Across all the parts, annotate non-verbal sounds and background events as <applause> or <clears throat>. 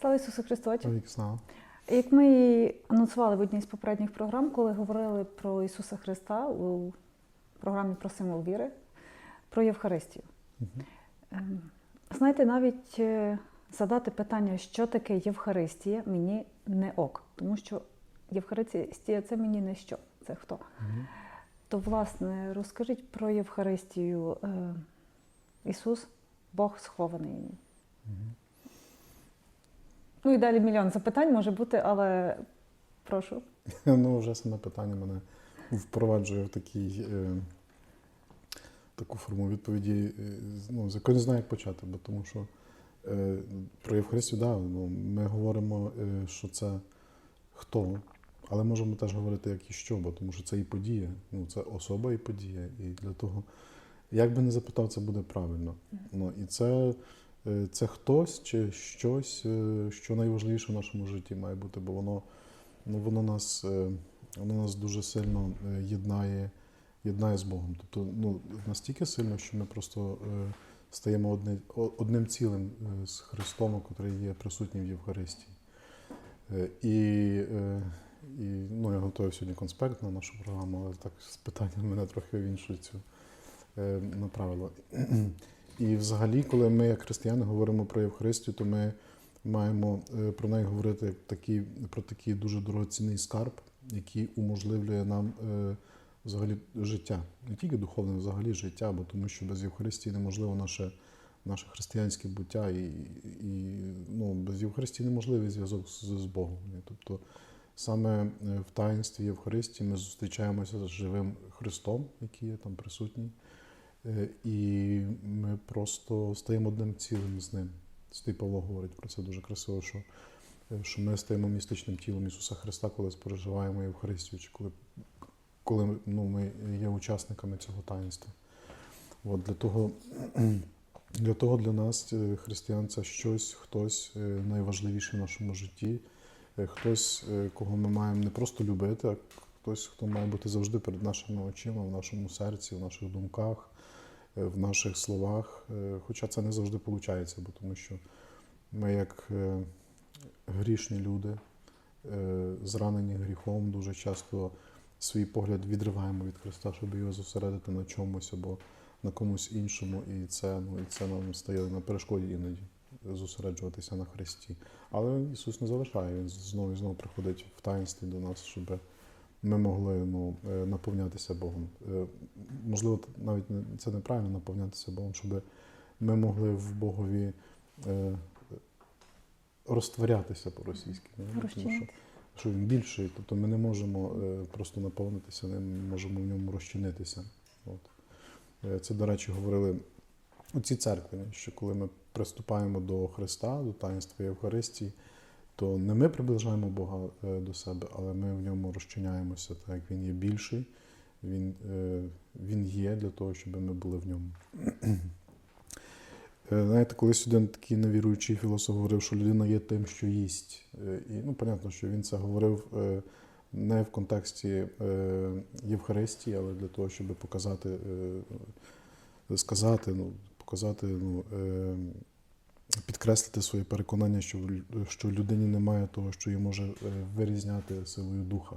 Слава Ісусу Христу! Слава. Як ми і анонсували в одній з попередніх програм, коли говорили про Ісуса Христа у програмі про символ віри, про Євхаристію. Ем, Знаєте, навіть е, задати питання, що таке Євхаристія, мені не ок, тому що Євхаристія це мені не що, це хто. То, власне, розкажіть про Євхаристію. Е, Ісус, Бог схований. Ну і далі мільйон запитань може бути, але прошу. <laughs> Ну, вже саме питання мене впроваджує в такий, е, таку форму відповіді, е, ну, з якої не знаю, як почати, бо тому що е, про Євхаристію, да, ну, ми говоримо, е, що це хто, але можемо теж говорити, як і що, бо тому що це і подія, ну, це особа і подія. І для того, як би не запитав, це буде правильно. Ну, і це, це хтось чи щось, е, що найважливіше в нашому житті має бути, бо воно ну, воно нас, е, воно нас дуже сильно е, єднає, єднає з Богом. Тобто ну, настільки сильно, що ми просто е, стаємо одни, о- одним цілим е, з Христом, який є присутній в Євхаристії. Е, І, е, і ну, я готую сьогодні конспект на нашу програму, але так з питанням мене трохи в іншу цю е, направило. І взагалі, коли ми, як християни, говоримо про Євхаристію, то ми маємо е, про неї говорити як такий, про такий дуже дорогоцінний скарб, який уможливлює нам е, взагалі життя. Не тільки духовне, взагалі життя, бо тому що без Євхаристії неможливо наше, наше християнське буття, і, і ну, без Євхаристії неможливий зв'язок з, з Богом. Тобто саме е, в таїнстві Євхаристії ми зустрічаємося з живим Христом, який є там присутній. Е, І ми просто стаємо одним цілим з ним. Святий Павло говорить про це дуже красиво, що, е, що ми стаємо містичним тілом Ісуса Христа, коли споживаємо Євхаристію, чи коли, коли ну, ми є учасниками цього таїнства. От для того, <clears throat> для того для нас е, християн це щось, хтось найважливіший в нашому житті, хтось, кого ми маємо не просто любити, а хтось, хто має бути завжди перед нашими очима, в нашому серці, в наших думках, в наших словах. Е, Хоча це не завжди виходить, бо тому що ми, як е, грішні люди, е, зранені гріхом, дуже часто свій погляд відриваємо від Христа, щоб його зосередити на чомусь або на комусь іншому, і це, ну, і це нам стає на перешкоді іноді зосереджуватися на Христі. Але Ісус не залишає, Він знову і знову приходить в таїнстві до нас, щоб ми могли ну, е, наповнятися Богом. Е, Можливо, навіть це неправильно наповнятися Богом, щоб ми могли в Богові е, розтворятися по-російськи. Тому що, що він більший, тобто ми не можемо просто наповнитися ми можемо в ньому розчинитися. От. Це, до речі, говорили у цій церкві, що коли ми приступаємо до Христа, до таїнства Євхаристії, то не ми приближаємо Бога е, до себе, але ми в ньому розчиняємося, так як Він є більший, Він, е, він є для того, щоб ми були в ньому. Е, Знаєте, колись один такий невіруючий філософ говорив, що людина є тим, що їсть. І ну, понятно, що він це говорив не в контексті Євхаристії, але для того, щоб показати, сказати, ну, показати, ну, підкреслити своє переконання, що, що людині немає того, що її може е, вирізняти силою духа.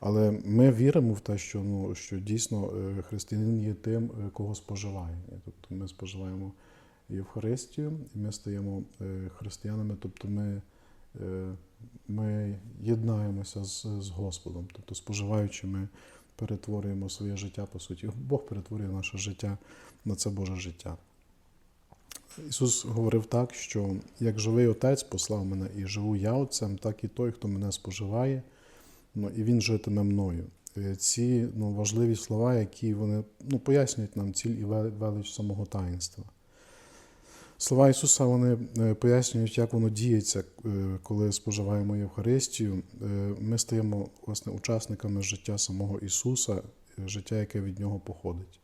Але ми віримо в те, що, ну, що дійсно е, християнин є тим, е, кого споживає. Тобто ми споживаємо Євхаристію, і ми стаємо християнами, тобто ми, ми єднаємося з, з Господом. Тобто, споживаючи, ми перетворюємо своє життя, по суті. Бог перетворює наше життя на це Боже життя. Ісус говорив так, що як живий Отець послав мене, і живу я Отцем, так і той, хто мене споживає, ну, і Він житиме мною. Е, Ці ну, важливі слова, які вони ну, пояснюють нам ціль і велич самого таїнства. Слова Ісуса вони е, пояснюють, як воно діється, е, коли споживаємо Євхаристію. Ми стаємо власне учасниками життя самого Ісуса, життя, яке від Нього походить.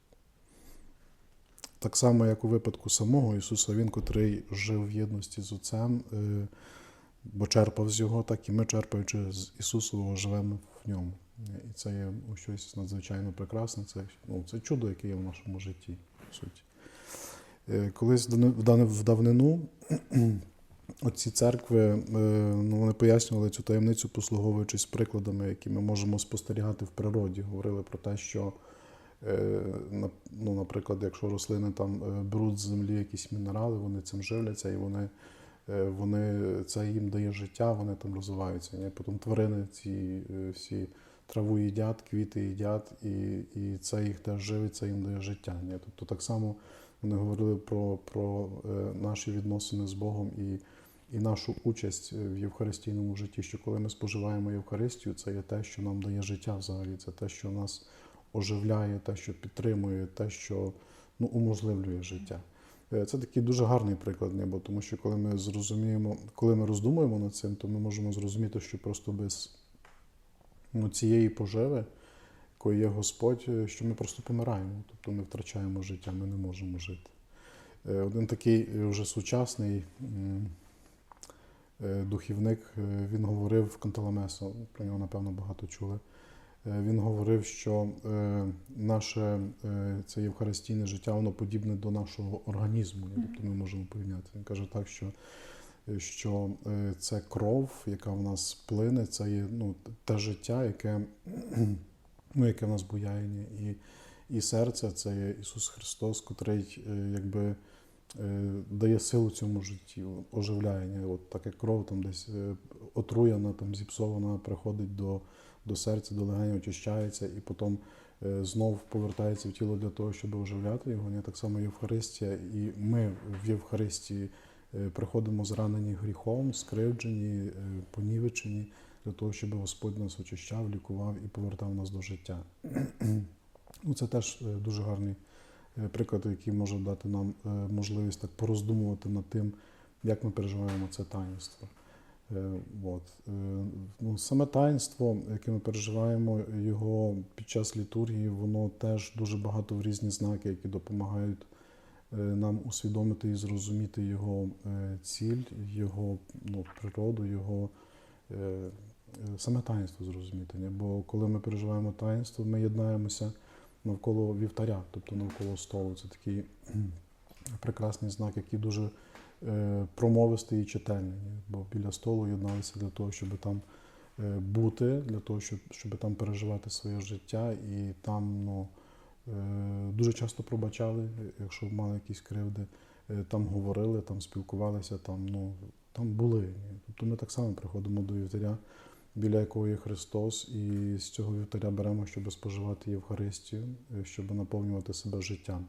Так само, як у випадку самого Ісуса, Він, котрий жив в єдності з Отцем, е, бо черпав з Його, так і ми, черпаючи з Ісусового, живемо в ньому. І це є щось надзвичайно прекрасне, це, ну, це чудо, яке є в нашому житті, по суті. Е, Колись в в в давнину <clears throat> оці церкви, е, ну, вони пояснювали цю таємницю, послуговуючись прикладами, які ми можемо спостерігати в природі. Говорили про те, що, ну, наприклад, якщо рослини там е, беруть з землі якісь мінерали, вони цим живляться і вони, е, вони це їм дає життя, вони там розвиваються. Ні? Потім тварини ці е, всі траву їдять, квіти їдять, і, і це їх теж живить, це їм дає життя. Ні? Тобто так само вони говорили про, про е, наші відносини з Богом і, і нашу участь е, в євхаристійному житті, що коли ми споживаємо Євхаристію, це є те, що нам дає життя взагалі, це те, що нас оживляє, те, що підтримує, те, що ну, уможливлює життя. Е, Це такий дуже гарний приклад неба, тому що коли ми зрозуміємо, коли ми роздумуємо над цим, то ми можемо зрозуміти, що просто без ну, цієї поживи, якою є Господь, е, що ми просто помираємо, тобто ми втрачаємо життя, ми не можемо жити. Е, Один такий вже сучасний духівник, він говорив в Канталамесо, про нього, напевно, багато чули. Е, Він говорив, що е, наше е, це євхаристійне життя, воно подібне до нашого організму, тобто ми можемо порівняти. Він каже так, що, що це кров, яка в нас плине, це є ну, те життя, яке, ну, яке в нас буяє. І, і серце це є Ісус Христос, котрий якби дає силу цьому житті, оживляє. От так як кров там десь отруєна, там зіпсована, приходить до, до серця, до легень, очищається і потім е, знов повертається в тіло для того, щоб оживляти його. Ні? Так само Євхаристія. І ми в Євхаристії е, приходимо зранені гріхом, скривджені, е, понівечені, для того, щоб Господь нас очищав, лікував і повертав нас до життя. <clears throat> Ну, це теж дуже гарний приклад, який може дати нам можливість так пороздумувати над тим, як ми переживаємо це таїнство. Е, От. Е, Ну, саме таїнство, яке ми переживаємо, його під час літургії, воно теж дуже багато в різні знаки, які допомагають е, нам усвідомити і зрозуміти його ціль, його ну, природу, його саме таїнство зрозуміти. Бо коли ми переживаємо таїнство, ми єднаємося навколо вівтаря, тобто навколо столу. Це такий прекрасний знак, який дуже промовистий і читальний. Бо біля столу єдналися для того, щоб там е, бути, для того, щоб, щоб там переживати своє життя, і там ну, е, дуже часто пробачали, якщо мали якісь кривди, е, там говорили, там спілкувалися, там, ну, там були. Тобто ми так само приходимо до вівтаря біля якого є Христос, і з цього вівтаря беремо, щоб споживати Євхаристію, е, щоб наповнювати себе життям.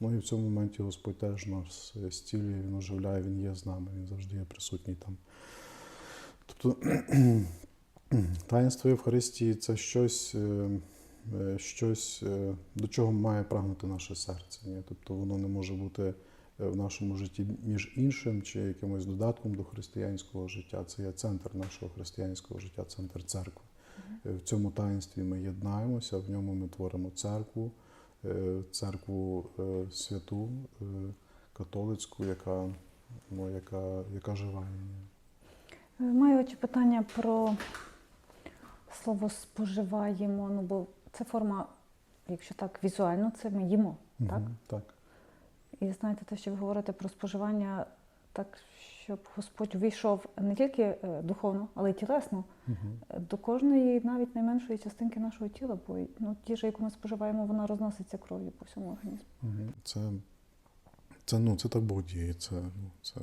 Ну і в цьому моменті Господь теж нас зцілює, Він оживляє, Він є з нами, Він завжди є присутній там. Тобто <clears throat> таїнство Євхаристії це щось, е, е, щось, е, до чого має прагнути наше серце. Ні? Тобто воно не може бути в нашому житті між іншим чи якимось додатком до християнського життя. Це є центр нашого християнського життя, центр церкви. В цьому таїнстві ми єднаємося, в ньому ми творимо церкву, церкву е, святу, е, католицьку, яка, ну, яка, яка жива. Е, Маю очі питання про слово споживаємо. Ну, бо це форма, якщо так візуально, це ми їмо. Так? Мгм, так. І знаєте, те, що ви говорите про споживання, так, щоб Господь увійшов не тільки е, духовно, але й тілесно е, до кожної навіть найменшої частинки нашого тіла, бо ну, їжа, яку ми споживаємо, вона розноситься кров'ю по всьому організму. Мгм. Це, це, ну, це так Бог діє, це, ну, це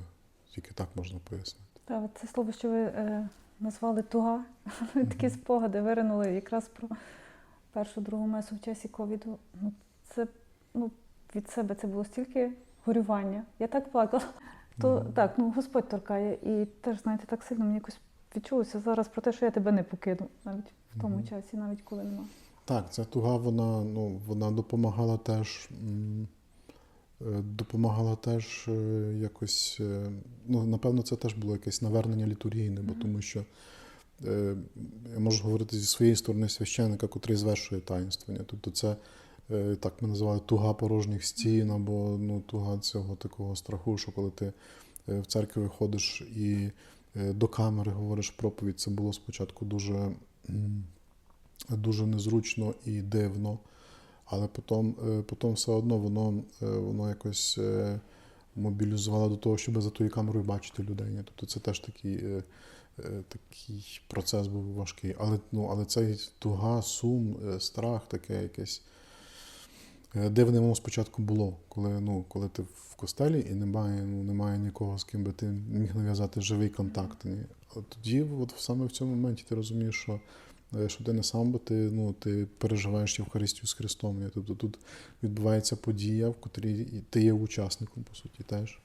тільки так можна пояснити. Так, це слово, що ви е, назвали туга, <laughs> такі спогади виринули якраз про першу другу месу в часі ковіду. Ну, це ну, від себе це було стільки горювання. Я так плакала. То так, ну Господь торкає. І теж, знаєте, так сильно мені якось відчулося зараз про те, що я тебе не покину, навіть в тому часі, навіть коли нема. Так, ця туга, вона, ну, вона допомагала теж. е, Допомагала теж е, якось, е, ну, напевно, це теж було якесь навернення літургійне, бо тому що я можу говорити зі своєї сторони священника, котрий звершує таїнствення. Тобто це так ми називали туга порожніх стін, або ну, туга цього такого страху, що коли ти е, в церкві виходиш і е, до камери говориш проповідь, це було спочатку дуже, дуже незручно і дивно. Але потім, е, потім все одно воно, е, воно якось е, мобілізувала до того, щоб за тою камерою бачити людей. Тобто це теж такий, е, е, такий процес був важкий. Але, ну, але цей туга, сум, е, страх, таке якесь. Е, Дивне воно спочатку було, коли, ну, коли ти в костелі і немає, ну, немає нікого, з ким би ти міг нав'язати живий контакт. Ні? А тоді, от саме в цьому моменті, ти розумієш, що, е, що ти не сам, бо ти, ну, ти переживаєш Євхаристію з Христом. Ні? Тобто тут відбувається подія, в котрій ти є учасником, по суті, теж.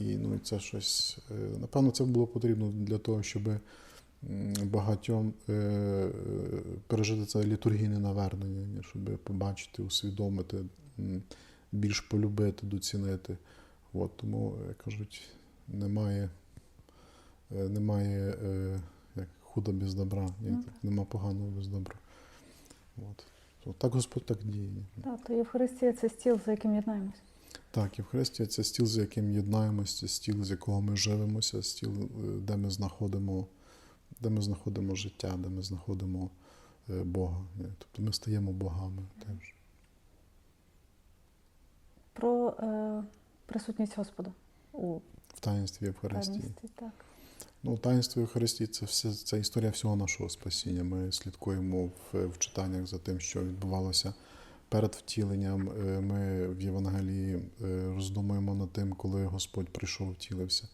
І ну, це щось. е, Напевно, це було потрібно для того, щоб м, багатьом е, е, пережити це літургійне навернення, ні, щоб побачити, усвідомити, більш полюбити, доцінити. От, тому, як кажуть, немає, е, немає е, як худа без добра, ні, Ну, так, нема поганого без добра. От. Так Господь так діє. Так, то Євхаристія це стіл, за яким єднаємось. Так, Євхаристія це стіл, з яким єднаємося, стіл, з якого ми живемося, стіл, е, де ми знаходимо, де ми знаходимо життя, де ми знаходимо е, Бога. Тобто ми стаємо богами теж. Про е, присутність Господа у В таїнстві Євхаристії. таїнстві. Так. Ну, таїнство Євхаристії це все це історія всього нашого спасіння. Ми слідкуємо в, в читаннях за тим, що відбувалося перед втіленням. Е, Ми в Євангелії е, роздумуємо над тим, коли Господь прийшов, втілився.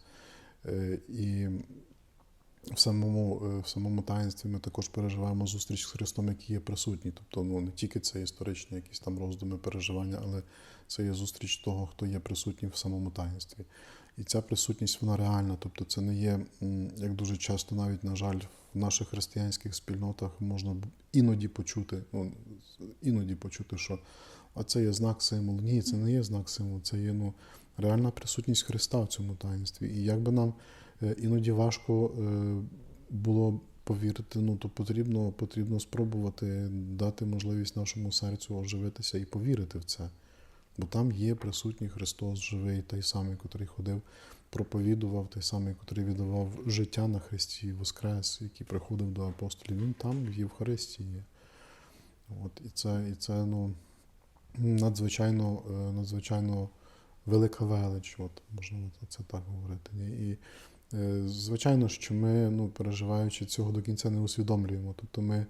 І в самому, е, в самому таїнстві ми також переживаємо зустріч з Христом, який є присутній. Тобто, ну не тільки це історичні якісь там роздуми, переживання, але це є зустріч того, хто є присутній в самому таїнстві. І ця присутність вона реальна. Тобто, це не є, як дуже часто, навіть, на жаль, в наших християнських спільнотах можна іноді почути, ну, іноді почути, що а це є знак символ. Ні, це не є знак символ, це є ну, реальна присутність Христа в цьому таїнстві. І як би нам іноді важко е, було повірити, ну то потрібно, потрібно спробувати дати можливість нашому серцю оживитися і повірити в це. Бо там є присутній Христос живий, той самий, котрий ходив, проповідував, той самий, котрий віддавав життя на Христі, Воскрес, який приходив до апостолів. Він там в Євхаристії. От, і це, і це ну, надзвичайно, е, надзвичайно велика велич, от, можна це так говорити. І е, звичайно, що ми, ну, переживаючи цього до кінця, не усвідомлюємо. Тобто ми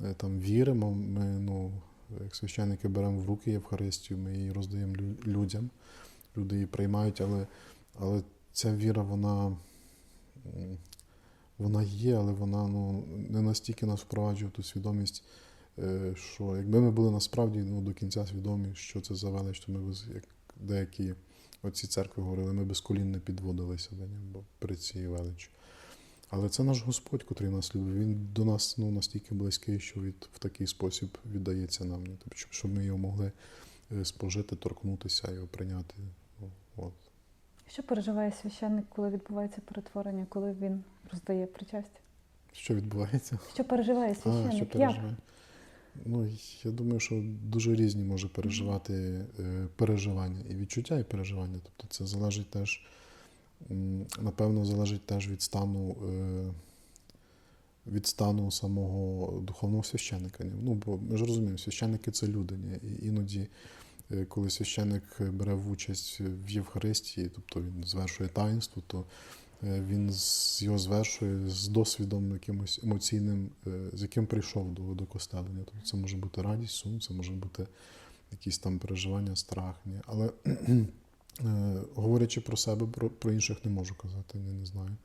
е, там віримо, ми, ну, як священники беремо в руки Євхаристію, ми її роздаємо людям, люди її приймають, але, але ця віра, вона, вона є, але вона ну, не настільки нас впроваджує в ту свідомість, е, що якби ми були насправді ну, до кінця свідомі, що це за велич, то ми як деякі оці церкви говорили, ми без колін не підводилися до нього перед цією величчю. Але це наш Господь, котрий нас любить. Він до нас ну, настільки близький, що від, в такий спосіб віддається нам. Тобто, щоб- ми його могли е, спожити, торкнутися, його прийняти. Ну, От. Що переживає священник, коли відбувається перетворення, коли він роздає причастя? Що відбувається? Що переживає А, що священник? Як? Ну, я думаю, що дуже різні може переживати е, переживання і відчуття, і переживання. Тобто це залежить теж, напевно, залежить теж від стану, е, від стану самого духовного священника. Ну, бо ми ж розуміємо, священники це люди. І іноді, е, коли священник бере участь в Євхаристії, тобто він звершує таїнство, то він з- його звершує з досвідом якимось емоційним, е, з яким прийшов до, костелу. Тобто це може бути радість, сум, це може бути якісь там переживання, страх. Ні. Але <clears throat> е, говорячи про себе, про, про інших не можу казати, ні, не знаю.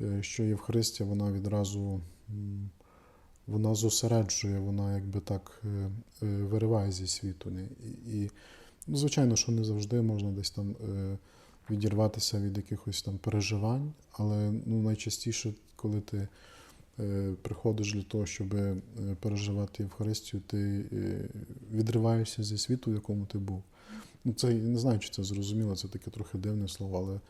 Е, Що Євхаристія, вона відразу вона зосереджує, вона якби так е, е, вириває зі світу. І, і ну, звичайно, що не завжди можна десь там. Відірватися від якихось там переживань, але ну, найчастіше, коли ти е, приходиш для того, щоб е, переживати Євхаристію, ти е, відриваєшся зі світу, в якому ти був. Ну, це я не знаю, чи це зрозуміло, це таке трохи дивне слово, але,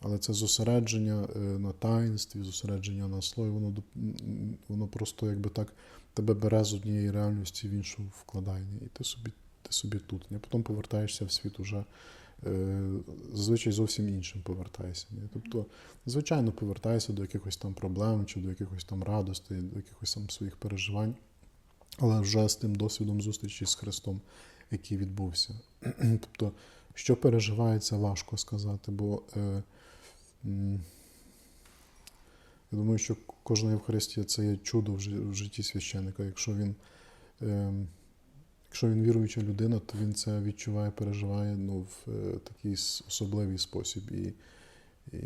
але це зосередження на таїнстві, зосередження на слові, воно, воно просто якби так тебе бере з однієї реальності в іншу вкладає. І ти собі, ти собі тут. І потім повертаєшся в світ уже зазвичай зовсім іншим повертаєшся. Тобто, звичайно, повертаєшся до якихось там проблем чи до якихось там радостей, до якихось там своїх переживань, але вже з тим досвідом зустрічі з Христом, який відбувся. <clears throat> тобто, Що переживається, важко сказати, бо е, я думаю, що кожна Євхаристія це є чудо в житті священника. Якщо він, е, якщо він віруюча людина, то він це відчуває, переживає ну, в е, такий особливий спосіб. І, і,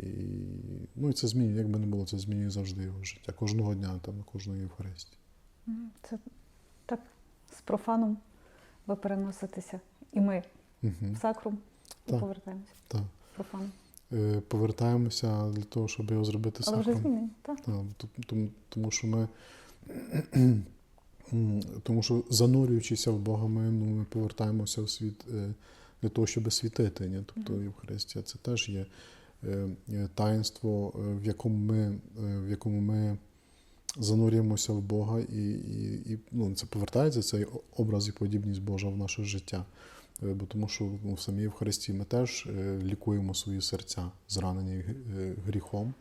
ну, і це змінює, як би не було, це змінює завжди його життя. Кожного дня, там, на кожної Євхаристії. Це так, з профаном ви переноситеся. І ми Угу. в сакрум і Так. повертаємося Так. профаном. Е, повертаємося для того, щоб його зробити Але вже змінені, так? Так, тому, що ми тому що занурюючися в Бога, ми, ну, ми повертаємося в світ е, для того, щоб світити. Ні? Тобто. Євхаристія це теж є е, е, таїнство, е, в якому ми, е, в якому ми занурюємося в Бога, і, і, і ну, це повертається цей образ і подібність Божа в наше життя. Е, Бо тому що ну, в самій Євхаристії ми теж е, лікуємо свої серця, зранені е, гріхом.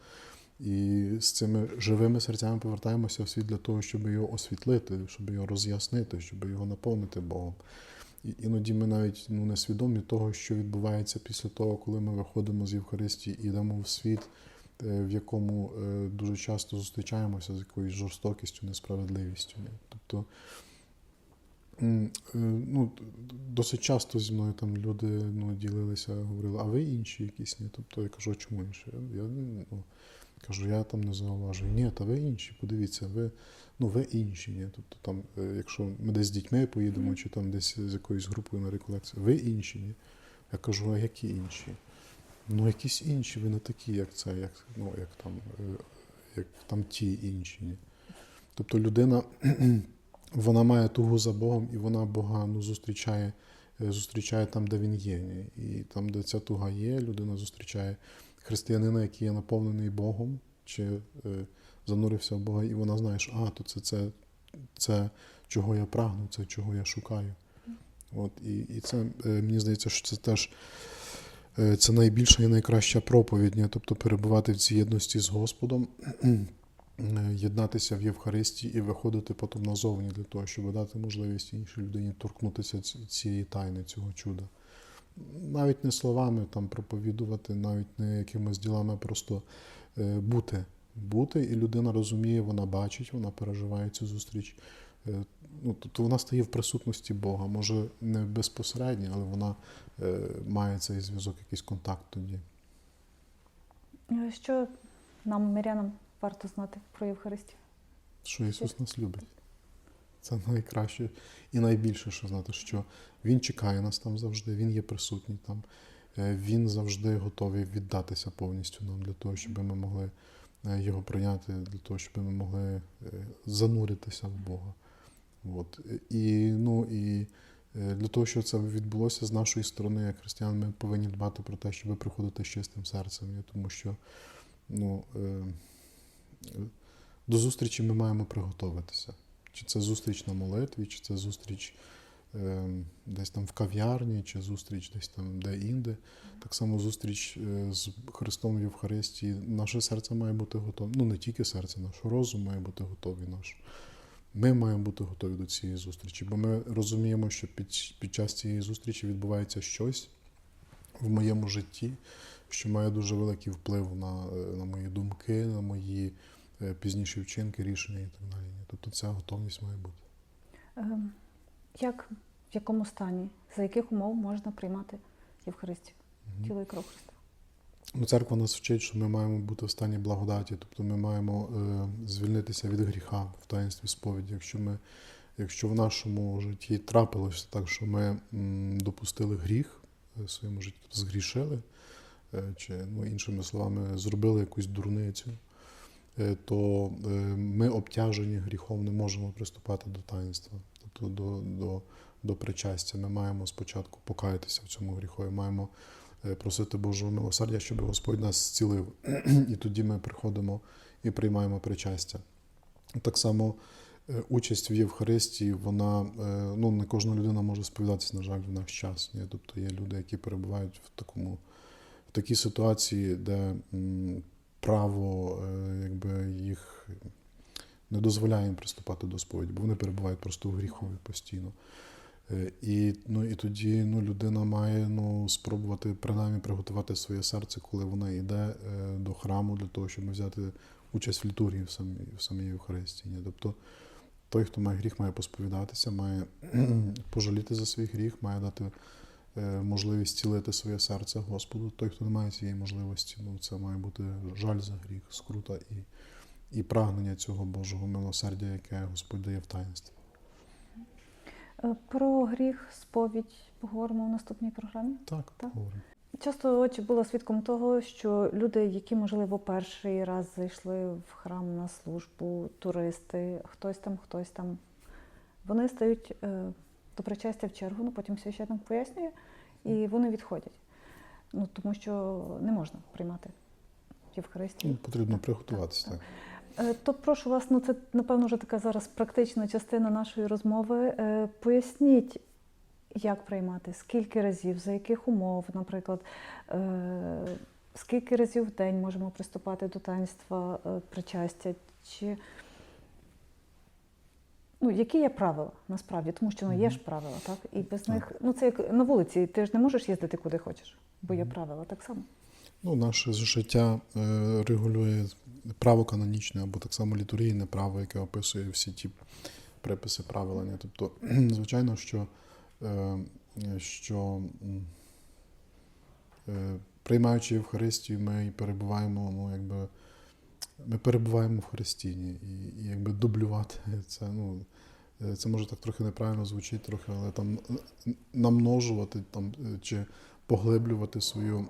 І з цими живими серцями повертаємося в світ для того, щоб його освітлити, щоб його роз'яснити, щоб його наповнити Богом. І іноді ми навіть ну, не свідомі того, що відбувається після того, коли ми виходимо з Євхаристії і йдемо в світ, е, в якому е, дуже часто зустрічаємося з якоюсь жорстокістю, несправедливістю. Тобто е, ну, досить часто зі мною там люди ну, ділилися, говорили, а ви інші якісь ні. Тобто я кажу, чому інші? Я, ну, Кажу, я там не зауважую. Ні, та ви інші, подивіться, ви, ну, ви інші. Ні? Тобто, там, е, якщо ми десь з дітьми поїдемо, чи там десь з якоюсь групою на реколекцію, ви інші. Ні? Я кажу, а які інші? Ну, якісь інші, ви не такі, як це, як, ну, як, там, е, як там ті інші. Ні? Тобто людина, <clears throat> вона має тугу за Богом, і вона Бога ну, зустрічає, е, зустрічає там, де він є. Ні? І там, де ця туга є, людина зустрічає християнина, який є наповнений Богом, чи е, занурився в Бога, і вона знає, що а, то це, це, це чого я прагну, це чого я шукаю. От, і, і це, е, мені здається, що це теж е, це найбільша і найкраща проповідь, тобто перебувати в цій єдності з Господом, єднатися в Євхаристії і виходити потім назовні для того, щоб дати можливість іншій людині торкнутися цієї тайни, цього чуда. Навіть не словами там проповідувати, навіть не якимись ділами, просто е, бути. Бути, і людина розуміє, вона бачить, вона переживає цю зустріч. Е, ну, тобто вона стає в присутності Бога. Може, не безпосередньо, але вона е, має цей зв'язок, якийсь контакт тоді. Е, Що нам, мирянам, варто знати про Євхаристію? Що Ісус нас любить. Це найкраще і найбільше, що знати, що Він чекає нас там завжди, Він є присутній там, Е, Він завжди готовий віддатися повністю нам для того, щоб ми могли е, його прийняти, для того, щоб ми могли е, зануритися в Бога. От. І, ну, і для того, щоб це відбулося з нашої сторони, як християн, ми повинні дбати про те, щоб приходити з чистим серцем, тому що ну, до зустрічі ми маємо приготуватися. Чи це зустріч на молитві, чи це зустріч е, десь там в кав'ярні, чи зустріч десь там де-інде. Так само зустріч е, з Христом в Євхаристії. Наше серце має бути готове. Ну, не тільки серце, наш розум має бути готовий. Наш. Ми маємо бути готові до цієї зустрічі, бо ми розуміємо, що під, під час цієї зустрічі відбувається щось в моєму житті, що має дуже великий вплив на, е, на мої думки, на мої пізніші вчинки, рішення і так далі. Тобто ця готовність має бути. Ем, Як, в якому стані, за яких умов можна приймати Євхаристію, тіло і кров Христа? Ну, церква нас вчить, що ми маємо бути в стані благодаті, тобто ми маємо е, звільнитися від гріха в таїнстві сповіді. Якщо ми, якщо в нашому житті трапилося так, що ми м, допустили гріх е, в своєму житті, тобто згрішили, е, чи ну, іншими словами, зробили якусь дурницю, е, то е, ми обтяжені гріхом не можемо приступати до таїнства, тобто до, до, до причастя. Ми маємо спочатку покаятися в цьому гріхові, маємо е, просити Божого милосердя, щоб Господь нас зцілив. <clears throat> І тоді ми приходимо і приймаємо причастя. Так само е, участь в Євхаристії, вона е, ну, не кожна людина може сповідатися, на жаль, в наш час. Ні? Тобто є люди, які перебувають в такому в такій ситуації, де право е, якби, їх не дозволяє їм приступати до сповіді, бо вони перебувають просто в гріхові постійно. Е, І, ну, і тоді ну, людина має ну, спробувати принаймні приготувати своє серце, коли вона йде е, до храму для того, щоб взяти участь в літургії в самій, в самій Євхаристії. Тобто той, хто має гріх, має посповідатися, має <clears throat> пожаліти за свій гріх, має дати можливість цілити своє серце Господу. Той, хто не має цієї можливості, ну, це має бути жаль за гріх, скрута і, і прагнення цього Божого милосердя, яке Господь дає в таїнстві. Е, Про гріх, сповідь поговоримо в наступній програмі. Так, Так. говоримо. Часто очі була свідком того, що люди, які, можливо, перший раз зайшли в храм на службу, туристи, хтось там, хтось там, вони стають е, до причастя в чергу, ну потім священник пояснює, і вони відходять. Ну, тому що не можна приймати Євхаристію. Ну, потрібно приготуватися. так, Так. Е, То прошу вас, ну це напевно вже така зараз практична частина нашої розмови. Е, Поясніть, як приймати, скільки разів, за яких умов, наприклад, е, скільки разів в день можемо приступати до таїнства причастя, чи ну, які є правила насправді, тому що ну, є ж правила, так? І без Так. них, ну це як на вулиці, ти ж не можеш їздити куди хочеш, бо є правила так само. Ну, наше життя е, регулює право канонічне або так само літургійне право, яке описує всі ті приписи правила. Тобто, <clears throat> звичайно, що, е, що е, приймаючи Євхаристію, ми перебуваємо, ну, якби, ми перебуваємо в Христіні. І, і якби дублювати це, ну, це може так трохи неправильно звучить, трохи, але там намножувати там, чи поглиблювати свою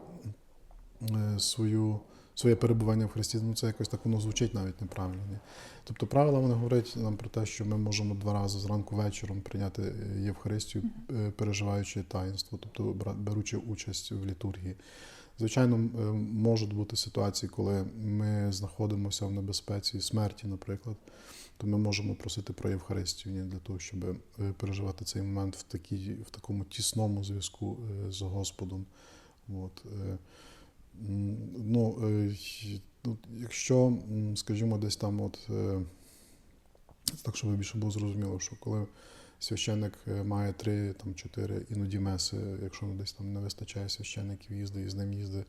е, свою, своє перебування в Христі, ну це якось так воно звучить навіть неправильно. Ні? Тобто правила вони говорять нам про те, що ми можемо два рази зранку вечором прийняти е, Євхаристію, е, переживаючи таїнство, тобто беручи участь в літургії. Звичайно, е, можуть бути ситуації, коли ми знаходимося в небезпеці смерті, наприклад, то ми можемо просити про Євхаристію для того, щоб е, переживати цей момент в, такій, в такому тісному зв'язку е, з Господом. От, ну, ну, якщо, скажімо, десь там, от, так, щоб більше було зрозуміло, що коли священник е, має три, там, чотири іноді меси, якщо десь там не вистачає священників, їздить, і з ним їздить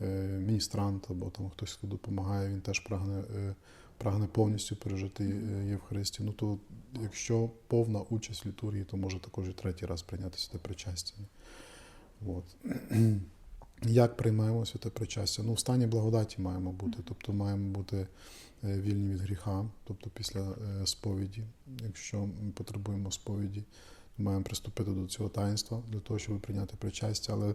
е, міністрант або там хтось, хто допомагає, він теж прагне, е, прагне повністю пережити Євхаристію. Ну то якщо повна участь в літургії, то може також і третій раз прийняти святе причастя. От. <clears throat> Як приймаємо святе причастя? Ну, в стані благодаті маємо бути, тобто маємо бути вільні від гріха, тобто після е, сповіді. Якщо ми потребуємо сповіді, маємо приступити до цього таїнства для того, щоб прийняти причастя. Але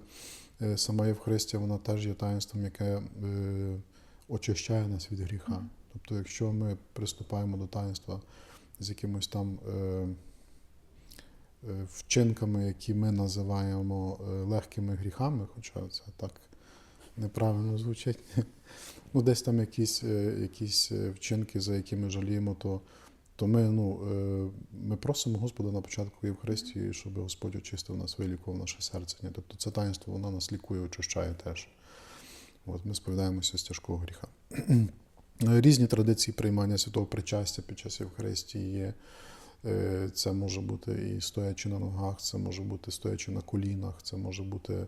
е, сама Євхаристія, вона теж є таїнством, яке е, очищає нас від гріха. Тобто, якщо ми приступаємо до таїнства з якимось там. е, е, вчинками, які ми називаємо е, легкими гріхами, хоча це так неправильно звучить. Ну, десь там якісь, е, якісь е, вчинки, за які ми жаліємо, то, то ми, ну, е, ми просимо Господа на початку Євхаристії, щоб Господь очистив нас, вилікував наше серце. Ні? Тобто це таїнство воно нас лікує, очищає теж. От, ми сповідаємося з тяжкого гріха. <clears throat> Різні традиції приймання святого причастя під час Євхаристії є. Це може бути і стоячи на ногах, це може бути стоячи на колінах, це може бути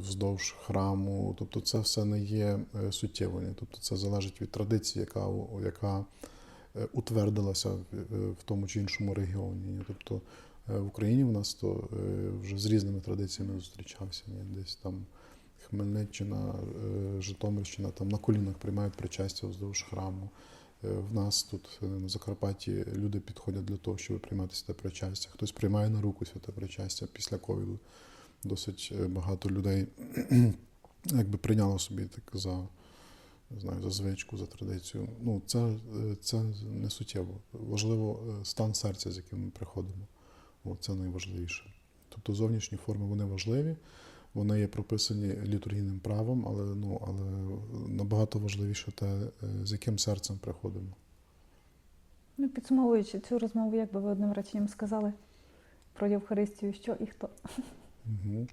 вздовж храму. Тобто це все не є е, суттєво. Тобто це залежить від традиції, яка, яка е, утвердилася в, е, тому чи іншому регіоні. Тобто в Україні в нас то вже з різними традиціями зустрічався. Десь там Хмельниччина, Житомирщина там на колінах приймають причастя вздовж храму. В нас тут на Закарпатті люди підходять для того, щоб приймати святе причастя. Хтось приймає на руку святе причастя після ковіду. Досить е, багато людей <clears throat> якби прийняло собі так за, не знаю, за звичку, за традицію. Ну, це, е, це не суттєво. Важливо е, стан серця, з яким ми приходимо. О, це найважливіше. Тобто зовнішні форми вони важливі, вони є прописані літургійним правом, але, ну, але набагато важливіше те, з яким серцем приходимо. Ну, підсумовуючи цю розмову, як би ви одним реченням сказали про Євхаристію, що і хто? <laughs> Угу.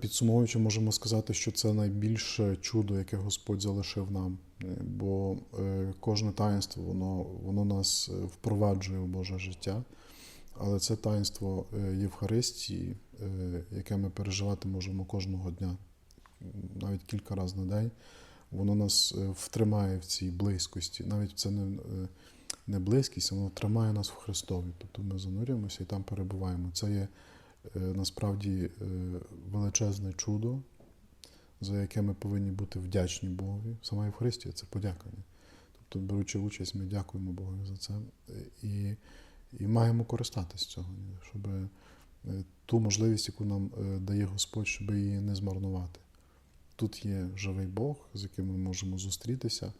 Підсумовуючи, можемо сказати, що це найбільше чудо, яке Господь залишив нам. Е, Бо е, кожне таїнство воно, воно нас е, впроваджує в Боже життя. Але це таїнство Євхаристії, яке ми переживати можемо кожного дня, навіть кілька разів на день, воно нас втримає в цій близькості. Навіть це не, не близькість, воно тримає нас в Христові. Тобто ми занурюємося і там перебуваємо. Це є е, насправді е, величезне чудо, за яке ми повинні бути вдячні Богові. Сама Євхаристія це подякання. Тобто, беручи участь, ми дякуємо Богові за це і, і маємо користатись цього, щоб е, ту можливість, яку нам дає Господь, щоб її не змарнувати. Тут є живий Бог, з яким ми можемо зустрітися.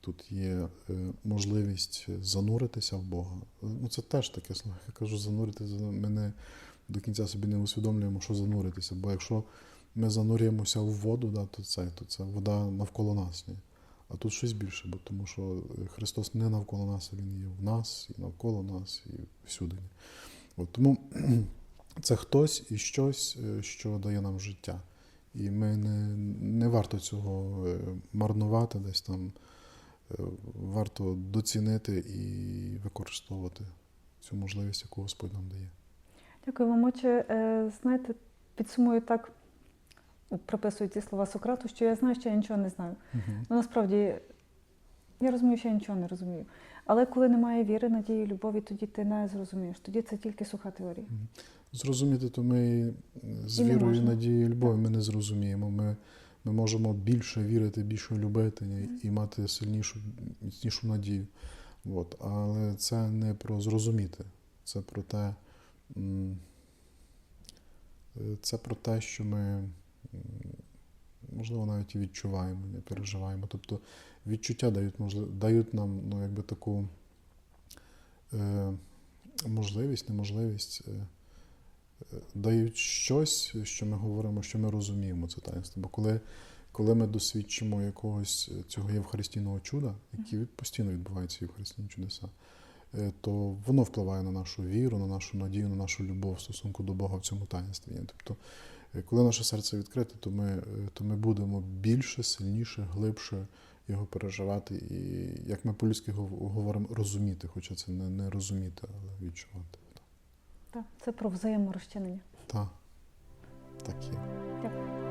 Тут є е, можливість зануритися в Бога. Ну, це теж таке слово. Я кажу, зануритися. Ми не до кінця собі не усвідомлюємо, що зануритися. Бо якщо ми занурюємося в воду, да, то це, то це вода навколо нас. Ні? А тут щось більше, бо тому що Христос не навколо нас, а Він є в нас, і навколо нас, і всюди. От, тому <clears throat> це хтось і щось, е, що дає нам життя. І ми не, не варто цього е, марнувати десь там. Е, Варто доцінити і використовувати цю можливість, яку Господь нам дає. Дякую вам, отче. Е, Знаєте, підсумую так, прописую ці слова Сократу, що я знаю, що я нічого не знаю. Ну, насправді, я розумію, що я нічого не розумію. Але коли немає віри, надії, любові, тоді ти не зрозумієш. Тоді це тільки суха теорія. Зрозуміти, то ми з І вірою, надією, любов'ю ми не зрозуміємо. Ми, ми можемо більше вірити, більше любити і- мати сильнішу, міцнішу надію. От. Але це не про зрозуміти. Це про те, це про те, що ми, можливо, навіть і відчуваємо, не переживаємо. Тобто відчуття дають, можливо, дають нам ну, якби таку е, можливість, неможливість. Е, дають щось, що ми говоримо, що ми розуміємо це таїнство. Бо коли, коли ми досвідчимо якогось цього євхаристійного чуда, які постійно відбуваються євхаристійні чудеса, е, то воно впливає на нашу віру, на нашу надію, на нашу любов в стосунку до Бога в цьому таїнстві. Тобто, е, коли наше серце відкрите, то ми, е, то ми будемо більше, сильніше, глибше його переживати. І, як ми по-людськи говоримо, розуміти, хоча це не, не розуміти, але відчувати. Так, Це про взаєморозчинення. Так. Так є. Дякую.